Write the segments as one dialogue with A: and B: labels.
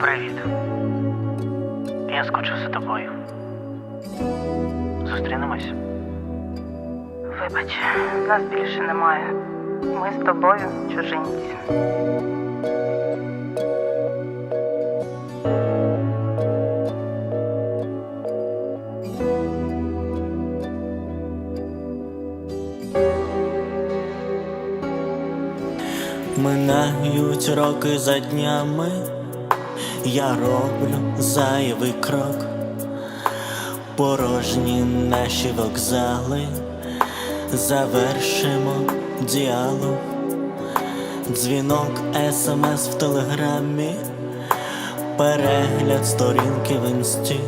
A: Привіт. Я скучив за тобою. Зустрінемось.
B: Вибач, нас більше немає. Ми з тобою чужинці.
C: Минають роки за днями, я роблю зайвий крок, порожні наші вокзали, завершимо діалог, дзвінок, смс в телеграмі, перегляд сторінки в інсті.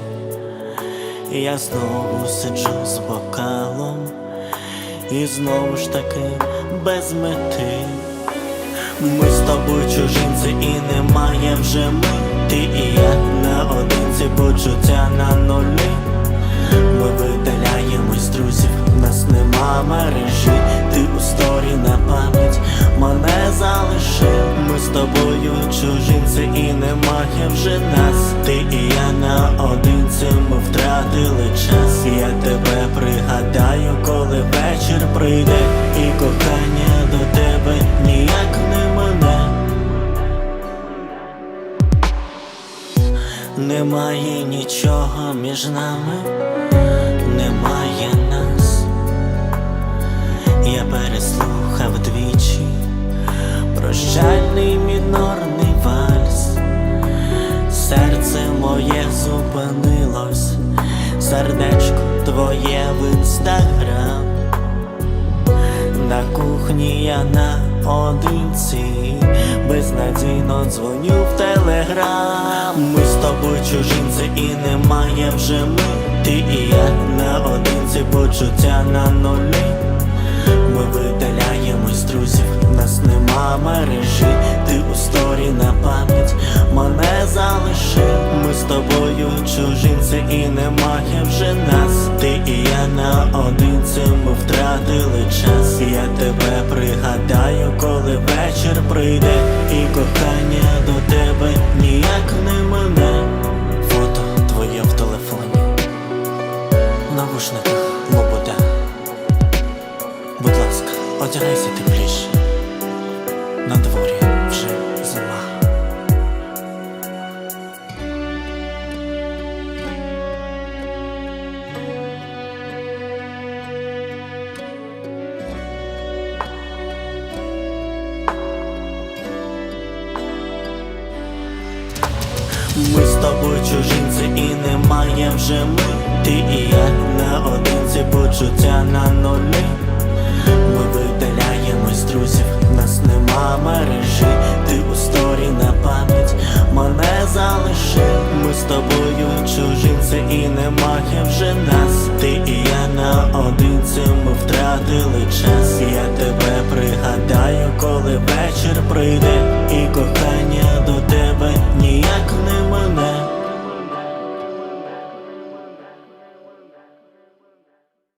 C: Я знову сиджу з бокалом, і знову ж таки без мети. Ми з тобою чужинці і немає вже ми і я наодинці почуття на нулі. Ми видаляємось друзів, нас нема мережі. Ти у сторі на пам'ять мене залишив Ми з тобою чужинці і немає вже нас. Ти і я наодинці, ми втратили Немає нічого між нами, немає нас. Я переслухав двічі прощальний мінорний вальс. Серце моє зупинилось, сердечко твоє в інстаграм. На кухні я наодинці, безнадійно дзвоню в телеграм. Тобою чужинці і немає вже ми. Ти і я наодинці, почуття на нулі. Ми видаляємось друзів, нас нема мережі. Ти у сторі на пам'ять мене залишив. Ми з тобою чужинці і немає вже нас. Ти і я наодинці, ми втратили час. Я тебе пригадаю, коли вечір прийде, і кохання навушниках лобода. Будь ласка, одягайся тепліше. На дворі вже зима. Ми з тобою чужинці і немає вже ми почуття на нулі. Ми видаляємось друзів, нас нема мережі. Ти у сторі на пам'ять мене залишив Ми з тобою чужинці і немає вже нас. Ти і я наодинці, ми втратили час. Я тебе пригадаю, коли вечір прийде